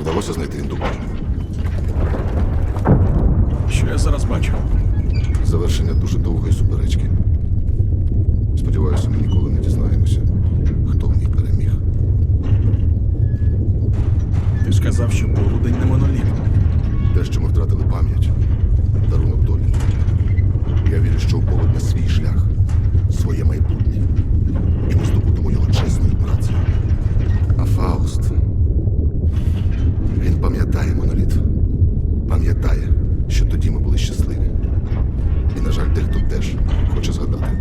Вдалося знайти індукцію. Що я зараз бачу? Завершення дуже довгої суперечки. Сподіваюся, ми ніколи не дізнаємося, хто в ній переміг. Ти сказав, що полудень не що тоді ми були щасливі. І, на жаль, дехто теж хоче згадати.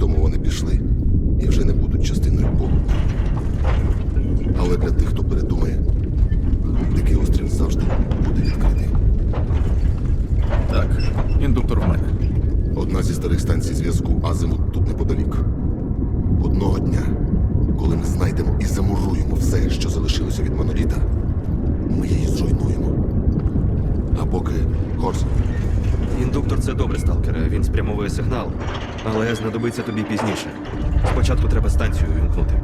Тому вони пішли і вже не будуть частиною полудня. Але для тих, хто передумає, Дикий острів завжди буде відкритий. Так, індуктор в мене. Одна зі старих станцій зв'язку Азимут тут неподалік. Одного дня, коли ми знайдемо і замуруємо все, що залишилося від моноліта, ми її зруйнуємо. А поки Горс, Індуктор це добре, сталкере. Він спрямовує сигнал, але знадобиться тобі пізніше. Спочатку треба станцію увімкнути.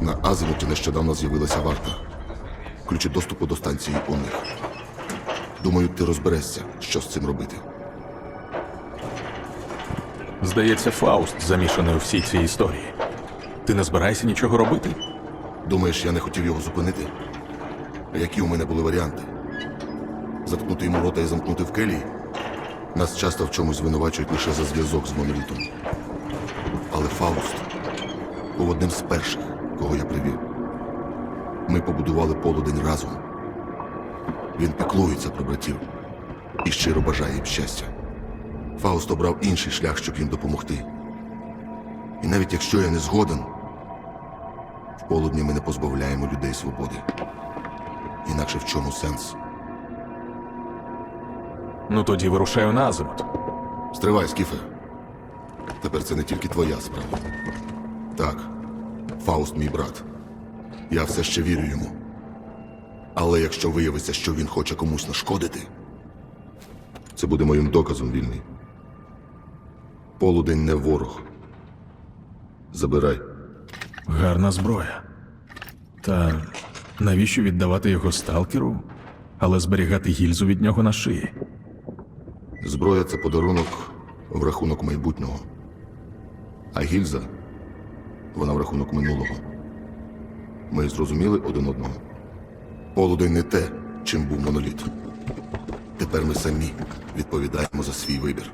на Азимуті нещодавно з'явилася варта. Ключі доступу до станції у них. Думаю, ти розберешся, що з цим робити. Здається, Фауст замішаний у всій цій історії. Ти не збираєшся нічого робити? Думаєш, я не хотів його зупинити? А які у мене були варіанти? Заткнути йому рота і замкнути в келії? Нас часто в чомусь звинувачують лише за зв'язок з монолітом. Але Фауст був одним з перших, кого я привів. Ми побудували полудень разом. Він піклується про братів і щиро бажає їм щастя. Фауст обрав інший шлях, щоб їм допомогти. І навіть якщо я не згоден, в полудні ми не позбавляємо людей свободи. Інакше в чому сенс? Ну тоді вирушаю на азимут. Стривай, Скіфе. Тепер це не тільки твоя справа. Так, Фауст мій брат. Я все ще вірю йому. Але якщо виявиться, що він хоче комусь нашкодити, це буде моїм доказом вільний. Полудень не ворог. Забирай. Гарна зброя. Та навіщо віддавати його сталкеру, але зберігати гільзу від нього на шиї? Зброя це подарунок в рахунок майбутнього. А гільза вона в рахунок минулого. Ми зрозуміли один одного. Полудень не те, чим був моноліт. Тепер ми самі відповідаємо за свій вибір.